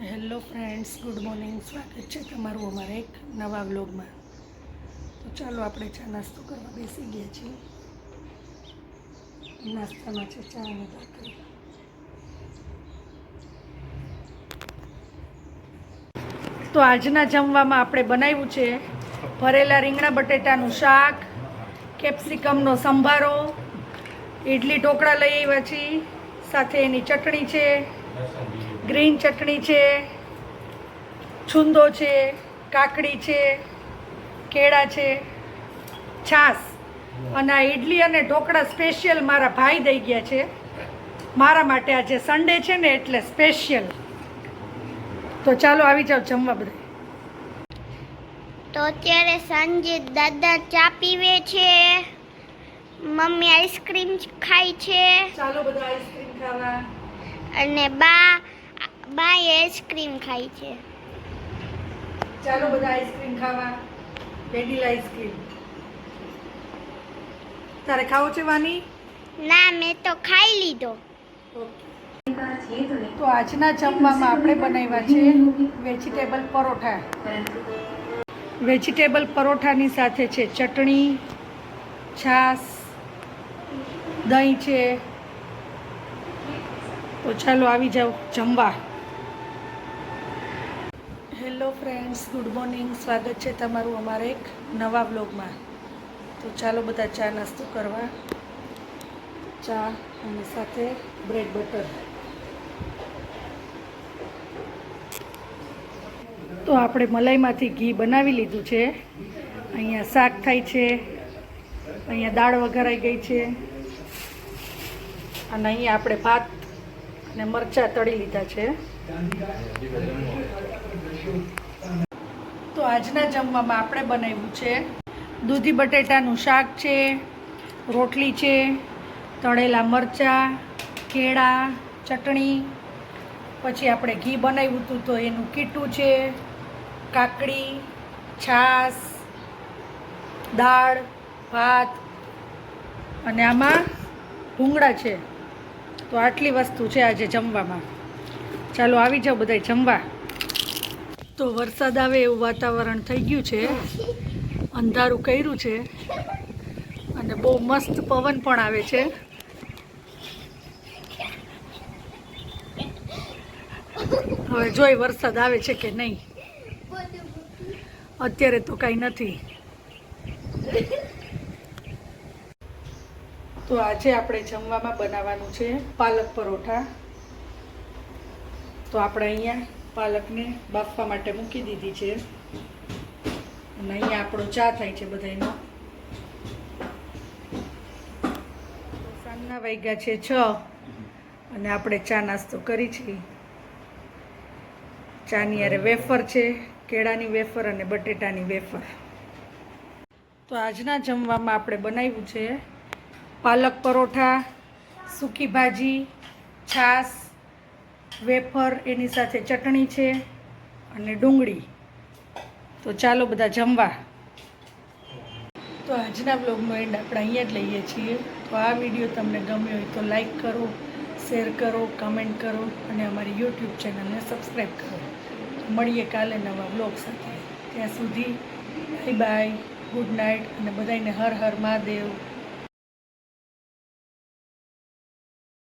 Hello friends, good morning. સ્વાગત છે તમારું અમારા એક નવા વ્લોગમાં. તો ચાલો આપણે ચા નાસ્તો કરવા બેસી ગયા છીએ. નાસ્તામાં છે ચા અને ભાખરી. તો આજના જમવામાં આપણે બનાવ્યું છે ભરેલા રીંગણા બટેટાનું શાક, કેપ્સિકમનો સંભારો ઇડલી ઢોકળા લઈ આવ્યા છીએ, સાથે એની ચટણી છે. ગ્રીન ચટણી છે છુંદો છે કાકડી છે કેળા છે છાશ અને આ ઇડલી અને ઢોકળા સ્પેશિયલ મારા ભાઈ દઈ ગયા છે. મારા માટે આજે સન્ડે છે ને એટલે સ્પેશિયલ. તો ચાલો આવી જાઓ જમવા બધા. તો અત્યારે સાંજે દાદા ચા પીવે છે મમ્મી આઈસ્ક્રીમ ખાય છે. ચાલો બધા આઈસ્ક્રીમ ખાવા. અને બા આઈસ્ક્રીમ ખાય છે. ચાલો બધા આઈસ્ક્રીમ ખાવા. Vanilla ice cream. તારે ખાવું છે વાની? ના મેં તો ખાઈ લીધો. તો આજના જમવામાં આપણે બનાવ્યા છે વેજીટેબલ પરોઠા. વેજીટેબલ પરોઠાની સાથે છે ચટણી છાશ દહીં છે. તો ચાલો આવી જાઓ જમવા. Hello friends, good morning. સ્વાગત છે તમારું અમારા એક નવા બ્લોગમાં તો ચાલો બધા ચા નાસ્તો કરવા. ચા અને સાથે બ્રેડ બટર. તો આપણે મલાઈમાંથી ઘી બનાવી લીધું છે. અહીંયા શાક થાય છે. અહીંયા દાળ વઘારાઈ ગઈ છે. અને અહીંયા આપણે ભાત અને મરચાં તળી લીધા છે. તો આજના જમવામાં આપણે બનાવ્યું છે દૂધી બટેટાનું શાક છે, રોટલી છે, તળેલા મરચાં, કેળા, ચટણી, પછી આપણે ઘી બનાવ્યું હતું તો એનું કીટું છે, કાકડી, છાશ, દાળ, ભાત, અને આમાં ભૂંગળા છે. તો આટલી વસ્તુ છે આજે જમવામાં. ચાલો આવી જાઓ બધા જમવા. તો વરસાદ આવે એવું વાતાવરણ થઈ ગયું છે. અંધારું કર્યું છે. અને બહુ મસ્ત પવન પણ આવે છે. હવે જોઈ વરસાદ આવે છે કે નહીં? અત્યારે તો કાંઈ નથી. તો આજે આપણે જમવામાં બનાવવાનું છે પાલક પરોઠા. તો આપણે અહીંયા પાલકને બાફવા માટે મૂકી દીધી છે. અને અહીંયા આપણો ચા થાય છે બધાનો સાંજના વાગ્યા છે છ. અને આપણે ચા નાસ્તો કરી છીએ ચાની અરે વેફર છે, કેળાની વેફર અને બટેટાની વેફર. તો આજના જમવામાં આપણે બનાવ્યું છે પાલક પરોઠા, સૂકી ભાજી, છાશ, વેફર એની સાથે ચટણી છે અને ડુંગળી. તો ચાલો બધા જમવા. તો આજના બ્લોગનો એન્ડ આપણે અહીંયા જ લઈએ છીએ. તો આ વીડિયો તમને ગમ્યો હોય તો લાઈક કરો શેર કરો કમેન્ટ કરો અને અમારી યુટ્યુબ ચેનલને સબસ્ક્રાઈબ કરો. મળીએ કાલે નવા બ્લોગ સાથે. ત્યાં સુધી બાય બાય ગુડ નાઇટ અને બધાને હર હર મહાદેવ.